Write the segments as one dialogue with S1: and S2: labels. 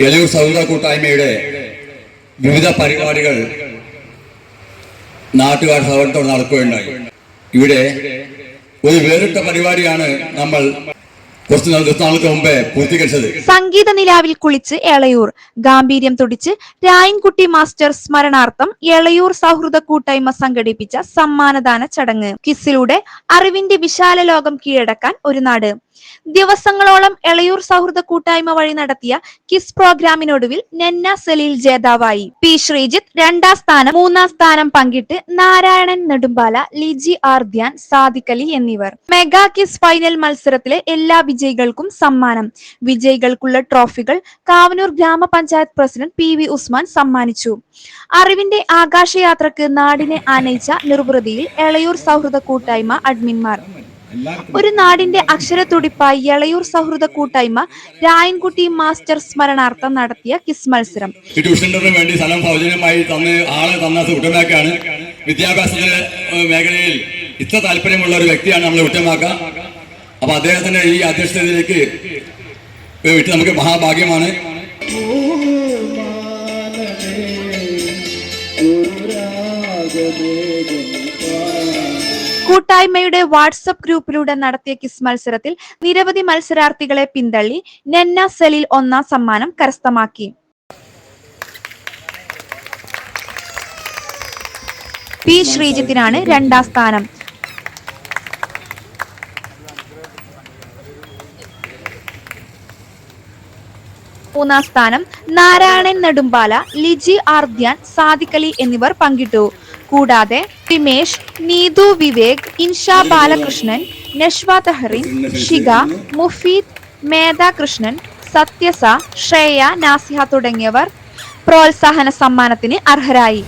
S1: എലൂർ സൗഹൃദ കൂട്ടായ്മയുടെ വിവിധ പരിപാടികൾ നാട്ടുകാർ സൗഹൃദത്തോടെ നടക്കുകയുണ്ടായി. ഇവിടെ ഒരു വേറിട്ട പരിപാടിയാണ് നമ്മൾ
S2: സംഗീത നിലാവിൽ കുളിച്ച് എളയൂർ. ഗാംഭീര്യം തുടിച്ച് രായൻകുട്ടി മാസ്റ്റർ സ്മരണാർത്ഥം എളയൂർ സൗഹൃദ കൂട്ടായ്മ സംഘടിപ്പിച്ച സമ്മാനദാന ചടങ്ങ്. കിസിലൂടെ അറിവിന്റെ വിശാല ലോകം കീഴടക്കാൻ ഒരു നാട്. ദിവസങ്ങളോളം എളയൂർ സൗഹൃദ കൂട്ടായ്മ വഴി നടത്തിയ കിസ് പ്രോഗ്രാമിനൊടുവിൽ നെന്ന സലീൽ ജേതാവായി. പി. ശ്രീജിത്ത് രണ്ടാം സ്ഥാനം മൂന്നാം സ്ഥാനം പങ്കിട്ട് നാരായണൻ നെടുമ്പാല ലിജി ആർദ്യാൻ സാദിഖലി എന്നിവർ. മെഗാ കിസ് ഫൈനൽ മത്സരത്തിലെ എല്ലാ വിജയികൾക്കും സമ്മാനം. വിജയികൾക്കുള്ള ട്രോഫികൾ കാവനൂർ ഗ്രാമപഞ്ചായത്ത് പ്രസിഡന്റ് പി വി ഉസ്മാൻ സമ്മാനിച്ചു. അറിവിന്റെ ആകാശയാത്രക്ക് നാടിനെ ആനയിച്ച നിർവൃതിയിൽ എളയൂർ സൗഹൃദ കൂട്ടായ്മ അഡ്മിന്മാർ ഒരു നാടിന്റെ അക്ഷരത്തുടിപ്പായി എളയൂർ സൗഹൃദ കൂട്ടായ്മ രായൻകുട്ടി മാസ്റ്റർ സ്മരണാർത്ഥം നടത്തിയ കിസ് മത്സരം.
S1: വേണ്ടി സ്ഥലം സൗജന്യമായി തന്ന് ആളെ തന്ന കുട്ടമാക്കാണ് വിദ്യാഭ്യാസ മേഖലയിൽ ഇത്ര താല്പര്യമുള്ള ഒരു വ്യക്തിയാണ് നമ്മൾ കുട്ടമാക്ക അപ്പൊ അദ്ദേഹത്തിന്റെ ഈ അധ്യക്ഷതയിലേക്ക് വിട്ട് നമുക്ക് മഹാഭാഗ്യമാണ്.
S2: കൂട്ടായ്മയുടെ വാട്സപ്പ് ഗ്രൂപ്പിലൂടെ നടത്തിയ കിസ് മത്സരത്തിൽ നിരവധി മത്സരാർത്ഥികളെ പിന്തള്ളി നെന്ന സെലിൽ ഒന്നാം സമ്മാനം കരസ്ഥമാക്കി. പി ശ്രീജിത്തിനാണ് രണ്ടാം സ്ഥാനം. മൂന്നാം സ്ഥാനം നാരായണൻ നെടുമ്പാല ലിജി ആർദ്യാൻ സാദിഖലി എന്നിവർ പങ്കിട്ടു. കൂടാതെ രമേഷ് നീതു വിവേക് ഇൻഷാ ബാലകൃഷ്ണൻ നഷ്വ തഹറിൻ ഷിഗ മുഫീദ് മേധ കൃഷ്ണൻ സത്യസ ശ്രേയ നാസിഹ തുടങ്ങിയവർ പ്രോത്സാഹന സമ്മാനത്തിന് അർഹരായി.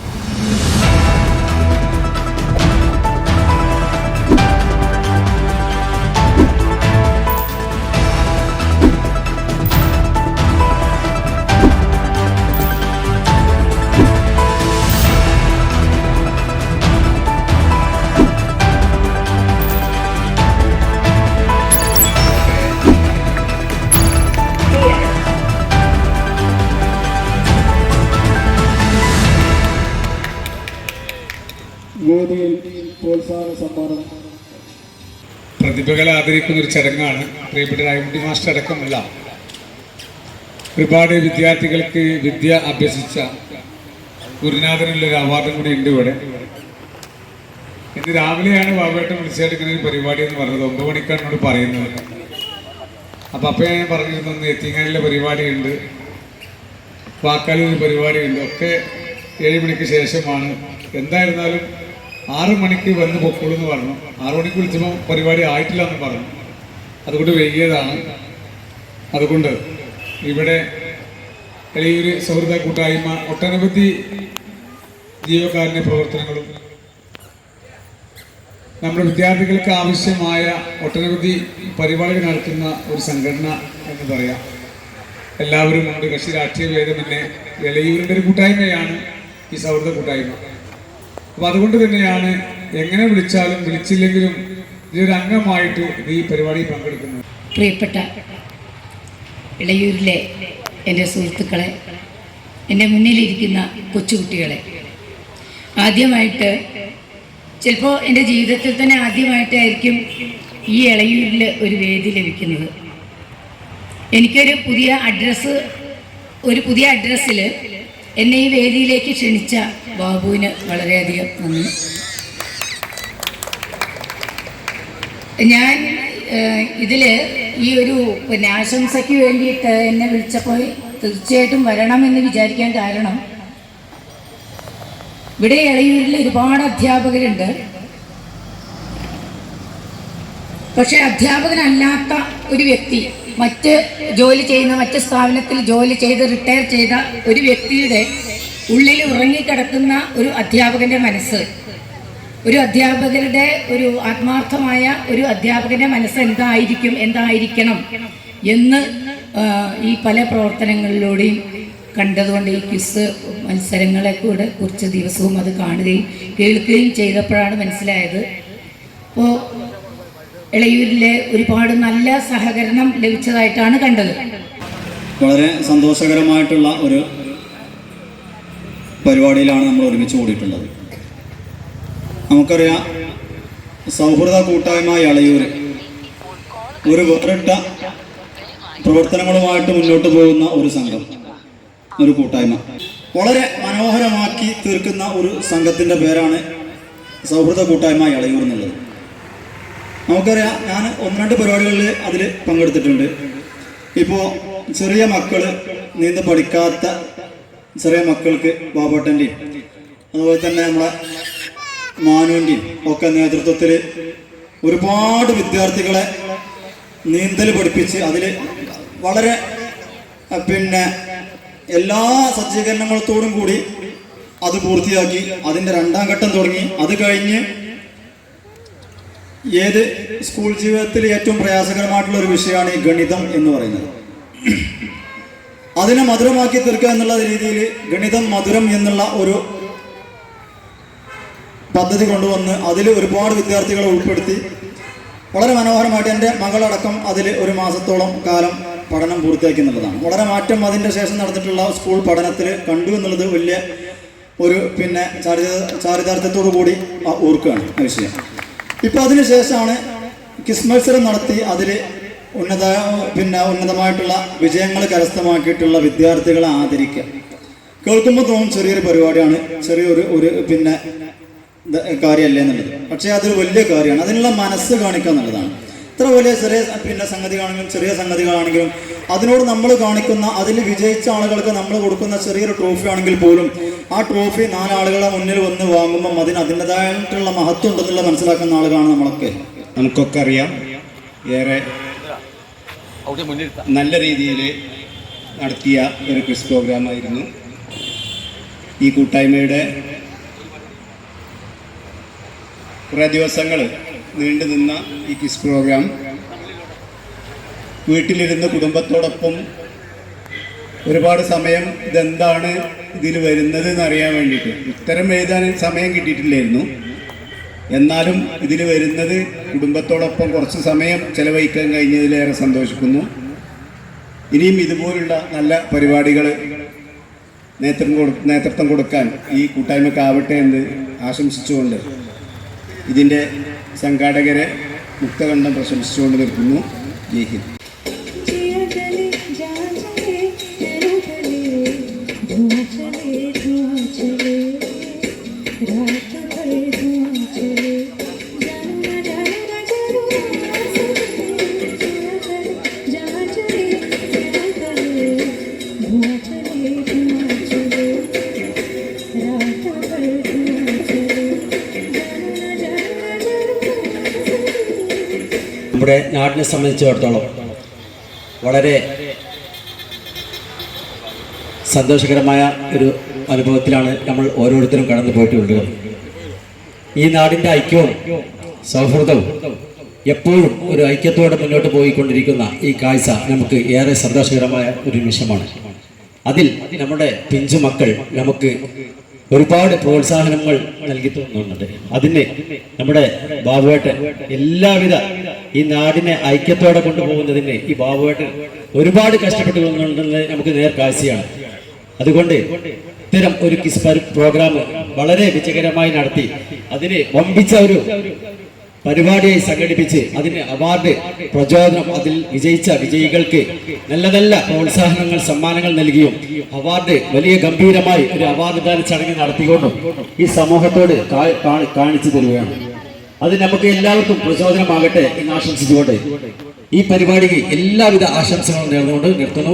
S3: വേദിയിൽ പ്രോത്സാഹന സമ്മാനം
S4: പ്രതിഭകളെ ആദരിക്കുന്ന ഒരു ചടങ്ങാണ്. പ്രിയപ്പെട്ട രായകുട്ടി മാസ്റ്റർ അടക്കമല്ല ഒരുപാട് വിദ്യാർത്ഥികൾക്ക് വിദ്യ അഭ്യസിച്ച ഗുരുനാഥനുള്ള ഒരു അവാർഡും കൂടി ഉണ്ട് ഇവിടെ. ഇന്ന് രാവിലെയാണ് വാവേട്ടം വിളിച്ചെടുക്കുന്ന ഒരു പരിപാടി എന്ന് പറഞ്ഞത്. ഒമ്പത് മണിക്കാണ് എന്നോട് പറയുന്നത്. അപ്പം അപ്പം ഞാൻ പറഞ്ഞിരുന്നു എത്തിങ്ങാനിലെ പരിപാടിയുണ്ട് ഒരു പരിപാടിയുണ്ട് ഒക്കെ ഏഴ് മണിക്ക് ശേഷമാണ്. എന്തായിരുന്നാലും ആറ് മണിക്ക് വന്ന് പൊക്കോളൂ എന്ന് പറഞ്ഞു. ആറു മണിക്ക് വിളിച്ചപ്പോൾ പരിപാടി ആയിട്ടില്ല എന്ന് പറഞ്ഞു. അതുകൊണ്ട് വൈകിയതാണ്. അതുകൊണ്ട് ഇവിടെ വലിയൊരു സൗഹൃദ കൂട്ടായ്മ ഒട്ടനവധി ജീവകാരുണ്യ പ്രവർത്തനങ്ങളും നമ്മുടെ വിദ്യാർത്ഥികൾക്ക് ആവശ്യമായ ഒട്ടനവധി പരിപാടികൾ നടത്തുന്ന ഒരു സംഘടന എന്ന് പറയാം. എല്ലാവരും ഉണ്ട്. കക്ഷി രാഷ്ട്രീയ ഭേദമന്യേ ഇളയൂരിന്റെ ഒരു കൂട്ടായ്മയാണ് ഈ സൗഹൃദ കൂട്ടായ്മ. അപ്പൊ അതുകൊണ്ട് തന്നെയാണ് എങ്ങനെ വിളിച്ചാലും വിളിച്ചില്ലെങ്കിലും ഇതൊരു അംഗമായിട്ട് ഈ പരിപാടിയിൽ പങ്കെടുക്കുന്നത്.
S5: പ്രിയപ്പെട്ട ഇളയൂരിലെ എന്റെ സുഹൃത്തുക്കളെ എന്റെ മുന്നിലിരിക്കുന്ന കൊച്ചുകുട്ടികളെ ആദ്യമായിട്ട് ചിലപ്പോൾ എന്റെ ജീവിതത്തിൽ തന്നെ ആദ്യമായിട്ടായിരിക്കും ഈ ഇളയൂരിൽ ഒരു വേദി ലഭിക്കുന്നത്. എനിക്കൊരു പുതിയ അഡ്രസ്സ് ഒരു പുതിയ അഡ്രസ്സിൽ എന്നെ ഈ വേദിയിലേക്ക് ക്ഷണിച്ച ബാബുവിന് വളരെയധികം നന്ദി. ഞാൻ ഇതിൽ ഈ ഒരു പിന്നെ ആശംസയ്ക്ക് വേണ്ടിയിട്ട് എന്നെ വിളിച്ചപ്പോൾ തീർച്ചയായിട്ടും വരണമെന്ന് വിചാരിക്കാൻ കാരണം ഇവിടെ ഇളയൂരിൽ ഒരുപാട് അധ്യാപകരുണ്ട്. പക്ഷെ അധ്യാപകനല്ലാത്ത ഒരു വ്യക്തി മറ്റ് ജോലി ചെയ്യുന്ന മറ്റ് സ്ഥാപനത്തിൽ ജോലി ചെയ്ത് റിട്ടയർ ചെയ്ത ഒരു വ്യക്തിയുടെ ഉള്ളിൽ ഉറങ്ങിക്കിടക്കുന്ന ഒരു അധ്യാപകന്റെ മനസ്സ്. ഒരു അധ്യാപകരുടെ ഒരു ആത്മാർത്ഥമായ ഒരു അധ്യാപകന്റെ മനസ്സ് എന്തായിരിക്കും എന്തായിരിക്കണം എന്ന് ഈ പല പ്രവർത്തനങ്ങളിലൂടെയും കണ്ടതുകൊണ്ട് ഈ ക്വിസ് മത്സരങ്ങളെ കൂടെ കുറച്ച് ദിവസവും അത് കാണുകയും കേൾക്കുകയും ചെയ്തപ്പോഴാണ് മനസ്സിലായത്. അപ്പോൾ ഇളയൂരിലെ ഒരുപാട് നല്ല സഹകരണം ലഭിച്ചതായിട്ടാണ് കണ്ടത്.
S6: വളരെ സന്തോഷകരമായിട്ടുള്ള ഒരു പരിപാടിയിലാണ് നമ്മൾ ഒരുമിച്ച് കൂടിയിട്ടുള്ളത്. നമുക്കറിയാം സൗഹൃദ കൂട്ടായ്മ ഇളയൂർ ഒരു വേറിട്ട പ്രവർത്തനങ്ങളുമായിട്ട് മുന്നോട്ട് പോകുന്ന ഒരു സംഘം ഒരു കൂട്ടായ്മ. വളരെ മനോഹരമാക്കി തീർക്കുന്ന ഒരു സംഘത്തിന്റെ പേരാണ് സൗഹൃദ കൂട്ടായ്മ ഇളയൂർ എന്നുള്ളത്. നമുക്കറിയാം ഞാൻ ഒന്ന് രണ്ട് പരിപാടികളിൽ അതിൽ പങ്കെടുത്തിട്ടുണ്ട്. ഇപ്പോൾ ചെറിയ മക്കൾ നീന്ത പഠിക്കാത്ത ചെറിയ മക്കൾക്ക് ബാബോട്ടന്റെയും അതുപോലെ തന്നെ നമ്മളെ മാനുവിന്റെയും ഒക്കെ നേതൃത്വത്തിൽ ഒരുപാട് വിദ്യാർത്ഥികളെ നീന്തൽ പഠിപ്പിച്ച് അതിൽ വളരെ പിന്നെ എല്ലാ സജ്ജീകരണങ്ങളത്തോടും കൂടി അത് പൂർത്തിയാക്കി അതിന്റെ രണ്ടാം ഘട്ടം തുടങ്ങി. അത് കഴിഞ്ഞ് ഏത് സ്കൂൾ ജീവിതത്തിൽ ഏറ്റവും പ്രയാസകരമായിട്ടുള്ള ഒരു വിഷയമാണ് ഈ ഗണിതം എന്ന് പറയുന്നത്? അതിനെ മധുരമാക്കി തീർക്കുക എന്നുള്ള രീതിയിൽ ഗണിതം മധുരം എന്നുള്ള ഒരു പദ്ധതി കൊണ്ടുവന്ന് അതിൽ ഒരുപാട് വിദ്യാർത്ഥികളെ ഉൾപ്പെടുത്തി വളരെ മനോഹരമായിട്ട് എന്റെ മകളടക്കം അതിൽ ഒരു മാസത്തോളം കാലം പഠനം പൂർത്തിയാക്കി എന്നുള്ളതാണ്. വളരെ മാറ്റം അതിന്റെ ശേഷം നടന്നിട്ടുള്ള സ്കൂൾ പഠനത്തിൽ കണ്ടു എന്നുള്ളത് വലിയ ഒരു പിന്നെ ചാരിത ചാരിതാർത്ഥ്യത്തോടു കൂടി ഓർക്കുകയാണ് വിഷയം. ഇപ്പോൾ അതിനുശേഷമാണ് കിസ് മത്സരം നടത്തി അതിൽ ഉന്നത പിന്നെ ഉന്നതമായിട്ടുള്ള വിജയങ്ങൾ കരസ്ഥമാക്കിയിട്ടുള്ള വിദ്യാർത്ഥികളെ ആദരിക്കുക. കേൾക്കുമ്പോൾ തോന്നും ചെറിയൊരു പരിപാടിയാണ് ചെറിയൊരു ഒരു പിന്നെ കാര്യമല്ലേ എന്നുള്ളത്. പക്ഷേ അതൊരു വലിയ കാര്യമാണ്. അതിനുള്ള മനസ്സ് കാണിക്കുക എന്നുള്ളതാണ്. ഇത്ര വലിയ ചെറിയ പിന്നെ സംഗതികളാണെങ്കിലും ചെറിയ സംഗതികളാണെങ്കിലും അതിനോട് നമ്മൾ കാണിക്കുന്ന അതിൽ വിജയിച്ച ആളുകൾക്ക് നമ്മൾ കൊടുക്കുന്ന ചെറിയൊരു ട്രോഫി ആണെങ്കിൽ പോലും ആ ട്രോഫി നാലാളുകളെ മുന്നിൽ വന്ന് വാങ്ങുമ്പം അതിന് അതിന്റെതായിട്ടുള്ള മഹത്വം ഉണ്ടെന്നുള്ള മനസ്സിലാക്കുന്ന ആളുകളാണ് നമ്മളൊക്കെ.
S7: നമുക്കൊക്കെ അറിയാം. ഏറെ നല്ല രീതിയിൽ നടത്തിയ ഒരു ക്വിസ് പ്രോഗ്രാമായിരുന്നു ഈ കൂട്ടായ്മയുടെ കുറേ ദിവസങ്ങൾ നീണ്ടു നിന്ന ഈ ക്വിസ് പ്രോഗ്രാം വീട്ടിലിരുന്ന് കുടുംബത്തോടൊപ്പം ഒരുപാട് സമയം ഇതെന്താണ് ഇതിൽ വരുന്നത് എന്നറിയാൻ വേണ്ടിയിട്ട്. ഉത്തരം എഴുതാൻ സമയം കിട്ടിയിട്ടില്ലായിരുന്നു. എന്നാലും ഇതിൽ വരുന്നത് കുടുംബത്തോടൊപ്പം കുറച്ച് സമയം ചെലവഴിക്കാൻ കഴിഞ്ഞതിലേറെ സന്തോഷിക്കുന്നു. ഇനിയും ഇതുപോലുള്ള നല്ല പരിപാടികൾ നേതൃത്വം കൊടു നേതൃത്വം കൊടുക്കാൻ ഈ കൂട്ടായ്മക്കാവട്ടെ എന്ന് ആശംസിച്ചുകൊണ്ട് ഇതിന്റെ സംഘാടകരെ മുക്തകണ്ഠം പ്രശംസിച്ചുകൊണ്ട് നിൽക്കുന്നു ജയ് ഹിന്ദ്
S8: Thank you.
S9: നമ്മുടെ നാടിനെ സംബന്ധിച്ചിടത്തോളം വളരെ സന്തോഷകരമായ ഒരു അനുഭവത്തിലാണ് നമ്മൾ ഓരോരുത്തരും കടന്നു പോയിട്ടുള്ളത്. ഈ നാടിന്റെ ഐക്യവും സൗഹൃദവും എപ്പോഴും ഒരു ഐക്യത്തോടെ മുന്നോട്ട് പോയിക്കൊണ്ടിരിക്കുന്ന ഈ കാഴ്ച നമുക്ക് ഏറെ സന്തോഷകരമായ ഒരു നിമിഷമാണ്. അതിൽ നമ്മുടെ പിഞ്ചു മക്കൾ നമുക്ക് ഒരുപാട് പ്രോത്സാഹനങ്ങൾ നൽകി തോന്നുന്നുണ്ട്. അതിന് നമ്മുടെ ബാബുവേട്ടൻ എല്ലാവിധ ഈ നാടിനെ ഐക്യത്തോടെ കൊണ്ടുപോകുന്നതിന് ഈ ബാബുവേട്ടൻ ഒരുപാട് കഷ്ടപ്പെട്ടു പോകുന്നുണ്ടെന്ന് നമുക്ക് നേർ കാഴ്ചയാണ്. അതുകൊണ്ട് ഇത്തരം ഒരു കിസ് പ്രോഗ്രാം വളരെ വിജയകരമായി നടത്തി അതിന് വമ്പിച്ച ഒരു പരിപാടിയായി സംഘടിപ്പിച്ച് അതിന് അവാർഡ് പ്രചോദനം അതിൽ വിജയിച്ച വിജയികൾക്ക് നല്ല നല്ല പ്രോത്സാഹനങ്ങൾ സമ്മാനങ്ങൾ നൽകിയും അവാർഡ് വലിയ ഗംഭീരമായി ഒരു അവാർഡ് ദാന ചടങ്ങ് നടത്തിക്കൊണ്ടും ഈ സമൂഹത്തോട് കാണിച്ചു തരികയാണ്. അത് നമുക്ക് എല്ലാവർക്കും പ്രചോദനമാകട്ടെ എന്ന് ആശംസിച്ചുകൊണ്ട് ഈ പരിപാടിക്ക് എല്ലാവിധ ആശംസകളും നേർന്നുകൊണ്ട് നിർത്തുന്നു.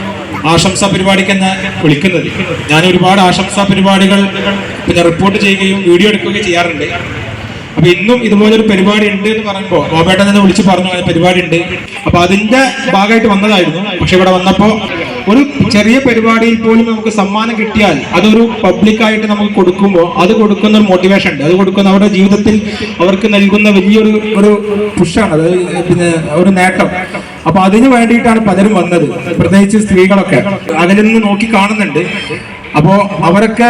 S10: ആശംസാ പരിപാടിക്ക് എന്ന് വിളിക്കുന്നത്. ഞാൻ ഒരുപാട് ആശംസാ പരിപാടികൾ പിന്നെ റിപ്പോർട്ട് ചെയ്യുകയും വീഡിയോ എടുക്കുകയും ചെയ്യാറുണ്ട്. അപ്പൊ ഇന്നും ഇതുപോലൊരു പരിപാടി ഉണ്ട് എന്ന് പറയുമ്പോൾ ബോബേട്ടൻ തന്നെ വിളിച്ച് പറഞ്ഞു അങ്ങനെ പരിപാടി ഉണ്ട്. അപ്പൊ അതിന്റെ ഭാഗമായിട്ട് വന്നതായിരുന്നു. പക്ഷെ ഇവിടെ വന്നപ്പോ ഒരു ചെറിയ പരിപാടിയിൽ പോലും നമുക്ക് സമ്മാനം കിട്ടിയാൽ അതൊരു പബ്ലിക്കായിട്ട് നമുക്ക് കൊടുക്കുമ്പോൾ അത് കൊടുക്കുന്ന ഒരു മോട്ടിവേഷൻ ഉണ്ട്. അത് കൊടുക്കുന്ന അവരുടെ ജീവിതത്തിൽ അവർക്ക് നൽകുന്ന വലിയൊരു ഒരു പുഷാണ്. അത് പിന്നെ ഒരു നേട്ടം. അപ്പൊ അതിനു വേണ്ടിയിട്ടാണ് പലരും വന്നത്. പ്രത്യേകിച്ച് സ്ത്രീകളൊക്കെ. അതിൽ നിന്ന് നോക്കി കാണുന്നുണ്ട്. അപ്പോ അവരൊക്കെ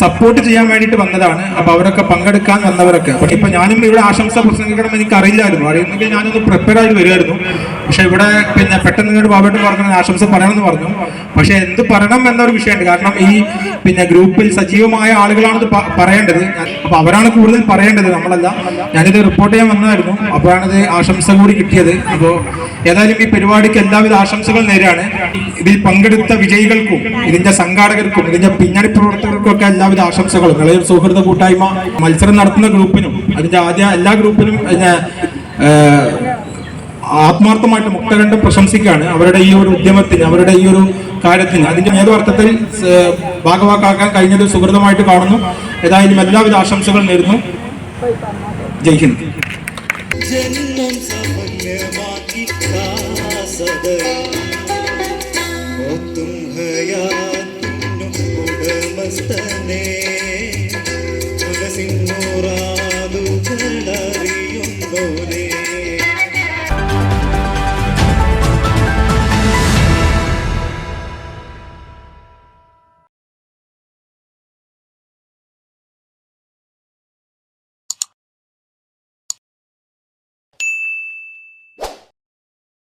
S10: സപ്പോർട്ട് ചെയ്യാൻ വേണ്ടിയിട്ട് വന്നതാണ്. അപ്പൊ അവരൊക്കെ പങ്കെടുക്കാൻ വന്നവരൊക്കെ. ഇപ്പൊ ഞാനും ഇവിടെ ആശംസ പ്രസംഗിക്കണം എനിക്ക് അറിയില്ലായിരുന്നു അറിയുന്നെങ്കിൽ ഞാനൊന്ന് പ്രിപ്പയർ ആയി വരുമായിരുന്നു പക്ഷെ ഇവിടെ പിന്നെ പെട്ടെന്ന് ഇങ്ങോട്ട് ബാബേട്ട് പറഞ്ഞു ആശംസ പറയണമെന്ന് പറഞ്ഞു. പക്ഷെ എന്ത് പറയണം എന്നൊരു വിഷയമുണ്ട്. കാരണം ഈ പിന്നെ ഗ്രൂപ്പിൽ സജീവമായ ആളുകളാണ് പ- പറയേണ്ടത്. അപ്പൊ അവരാണ് കൂടുതൽ പറയേണ്ടത് നമ്മളല്ല. ഞാനിത് റിപ്പോർട്ട് ചെയ്യാൻ വന്നതായിരുന്നു. അപ്പോഴാണിത് ആശംസ കൂടി കിട്ടിയത്. അപ്പോൾ ഏതായാലും ഈ പരിപാടിക്ക് എല്ലാവിധ ആശംസകൾ നേരെയാണ്. ഇതിൽ പങ്കെടുത്ത വിജയികൾക്കും ഇതിന്റെ സംഘാടകർക്കും ഇതിന്റെ പിന്നണി പ്രവർത്തകർക്കും ഒക്കെ എല്ലാവിധ ആശംസകളും. ഇളയ സൗഹൃദ കൂട്ടായ്മ മത്സരം നടത്തുന്ന ഗ്രൂപ്പിനും അതിന്റെ ആദ്യ എല്ലാ ഗ്രൂപ്പിനും ആത്മാർത്ഥമായിട്ട് മുക്തകണ്ഠം പ്രശംസിക്കുകയാണ് അവരുടെ ഈ ഒരു ഉദ്യമത്തിന് അവരുടെ ഈ ഒരു കാര്യത്തിന്. അതിന്റെ ഏഹ്, ഭാഗവാക്കാക്കാൻ കഴിഞ്ഞത് സുഹൃതമായിട്ട് കാണുന്നു. ഏതായാലും എല്ലാവിധ ആശംസകൾ നേരുന്നു. ജയ് ഹിന്ദ്.
S3: ജന്മം സഫലമാക്കി